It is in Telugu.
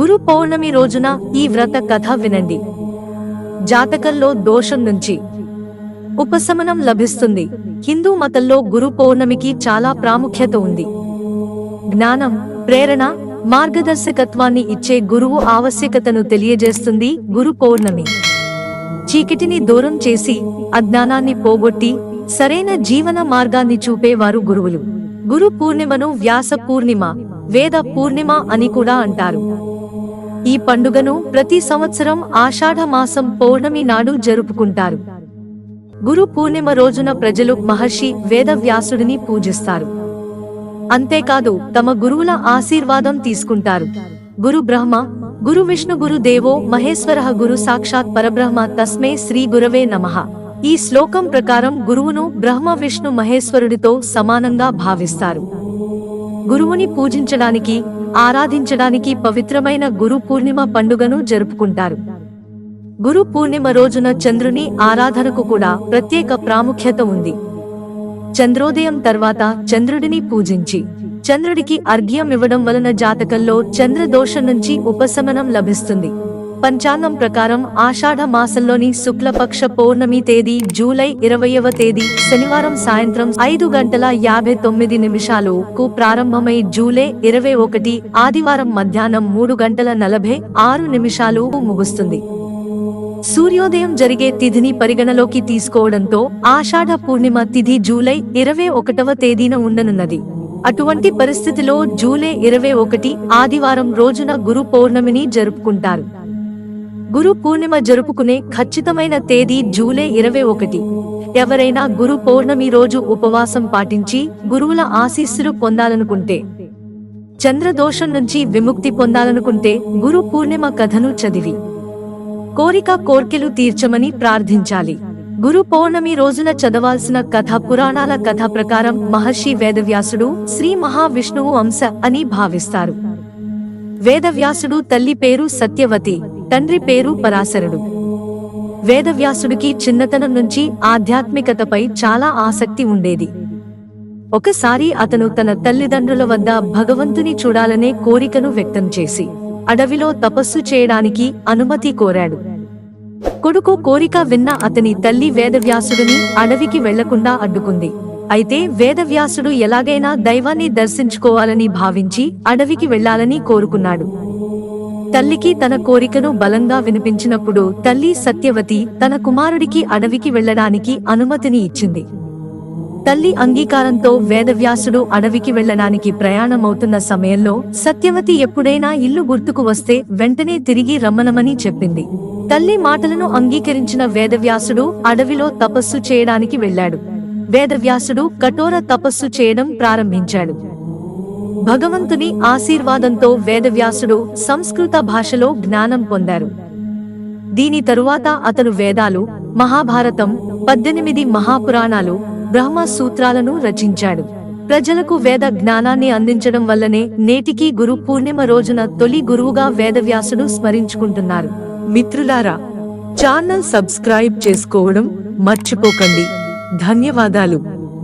గురు పౌర్ణమి రోజున ఈ వ్రత కథ వినండి. జాతకంలో దోషం నుంచి ఉపశమనం లభిస్తుంది. హిందూ మతంలో గురు పౌర్ణమికి చాలా ప్రాముఖ్యత ఉంది. జ్ఞానం ప్రేరణ మార్గదర్శకత్వాన్ని ఇచ్చే గురువు ఆవశ్యకతను తెలియజేస్తుంది గురు పౌర్ణమి. చీకటిని దూరం చేసి అజ్ఞానాన్ని పోగొట్టి సరైన జీవన మార్గాన్ని చూపేవారు గురువులు. గురు పూర్ణిమను వ్యాస పూర్ణిమ వేద పూర్ణిమ అని కూడా అంటారు. ఈ పండుగను ప్రతి సంవత్సరం ఆషాఢ మాసం పౌర్ణమి నాడు జరుపుకుంటారు. గురు పూర్ణిమ రోజున ప్రజలు మహర్షి వేదవ్యాసుడిని పూజిస్తారు. అంతేకాదు తమ గురువుల ఆశీర్వాదం తీసుకుంటారు. గురు బ్రహ్మ గురు విష్ణు గురు దేవో మహేశ్వర గురు సాక్షాత్ పరబ్రహ్మ తస్మే శ్రీ గురవే నమః. ఈ శ్లోకం ప్రకారం గురువును బ్రహ్మ విష్ణు మహేశ్వరుడితో సమానంగా భావిస్తారు. గురువుని పూజించడానికి ఆరాధించడానికి పవిత్రమైన గురు పూర్ణిమ పండుగను జరుపుకుంటారు. గురు పూర్ణిమ రోజున చంద్రుని ఆరాధనకు కూడా ప్రత్యేక ప్రాముఖ్యత ఉంది. చంద్రోదయం తర్వాత చంద్రుడిని పూజించి చంద్రుడికి అర్ఘ్యం ఇవ్వడం వలన జాతకంలో చంద్రదోషం నుంచి ఉపశమనం లభిస్తుంది. పంచాంగం ప్రకారం ఆషాఢ మాసంలోని శుక్లపక్ష పౌర్ణమి తేదీ జూలై ఇరవయవ తేదీ శనివారం సాయంత్రం ఐదు గంటల యాభై తొమ్మిది నిమిషాలు కు ప్రారంభమై జూలై ఇరవై ఒకటి ఆదివారం మధ్యాహ్నం మూడు గంటల నలభై ఆరు నిమిషాలు ముగుస్తుంది. సూర్యోదయం జరిగే తిథిని పరిగణలోకి తీసుకోవడంతో ఆషాఢ పూర్ణిమ తిథి జూలై ఇరవై ఒకటవ తేదీన ఉండనున్నది. అటువంటి పరిస్థితిలో జూలై ఇరవై ఒకటి ఆదివారం రోజున గురు పౌర్ణమిని జరుపుకుంటారు. గురు పూర్ణిమ జరుపుకునే ఖచ్చితమైన తేదీ జూలై ఇరవై ఒకటి. ఎవరైనా గురు పౌర్ణమి రోజు ఉపవాసం పాటించి గురువుల ఆశీస్సులు పొందాలనుకుంటే చంద్రదోషం నుంచి విముక్తి పొందాలనుకుంటే గురు పూర్ణిమ కథను చదివి కోరిక కోర్కెలు తీర్చమని ప్రార్థించాలి. గురు పౌర్ణమి రోజున చదవాల్సిన కథ పురాణాల కథ ప్రకారం మహర్షి వేదవ్యాసుడు శ్రీ మహావిష్ణువు అంశ అని భావిస్తారు. వేదవ్యాసుడు తల్లి పేరు సత్యవతి. తండ్రి పేరు పరాశరుడు. వేదవ్యాసుడికి చిన్నతనం నుంచి ఆధ్యాత్మికతపై చాలా ఆసక్తి ఉండేది. ఒకసారి అతను తన తల్లిదండ్రుల వద్ద భగవంతుని చూడాలనే కోరికను వ్యక్తం చేసి అడవిలో తపస్సు చేయడానికి అనుమతి కోరాడు. కొడుకు కోరిక విన్న అతని తల్లి వేదవ్యాసుడిని అడవికి వెళ్ళకుండా అడ్డుకుంది. అయితే వేదవ్యాసుడు ఎలాగైనా దైవాన్ని దర్శించుకోవాలని భావించి అడవికి వెళ్ళాలని కోరుకున్నాడు. తల్లికి తన కోరికను బలంగా వినిపించినప్పుడు తల్లి సత్యవతి తన కుమారుడికి అడవికి వెళ్ళడానికి అనుమతిని ఇచ్చింది. తల్లి అంగీకారంతో వేదవ్యాసుడు అడవికి వెళ్ళడానికి ప్రయాణమవుతున్న సమయంలో సత్యవతి ఎప్పుడైనా ఇల్లు గుర్తుకు వస్తే వెంటనే తిరిగి రమ్మనమని చెప్పింది. తల్లి మాటలను అంగీకరించిన వేదవ్యాసుడు అడవిలో తపస్సు చేయడానికి వెళ్ళాడు. వేదవ్యాసుడు కఠోర తపస్సు చేయడం ప్రారంభించాడు. భగవంతుని ఆశీర్వాదంతో వేదవ్యాసుడు సంస్కృత భాషలో జ్ఞానం పొందారు. దీని తరువాత అతను వేదాలు మహాభారతం పద్దెనిమిది మహాపురాణాలు బ్రహ్మ సూత్రాలను రచించాడు. ప్రజలకు వేద జ్ఞానాన్ని అందించడం వల్లనే నేటికి గురు పూర్ణిమ రోజున తొలి గురువుగా వేదవ్యాసుడు స్మరించుకుంటున్నారు. మిత్రులారా ఛానల్ సబ్స్క్రైబ్ చేసుకోవడం మర్చిపోకండి. ధన్యవాదాలు.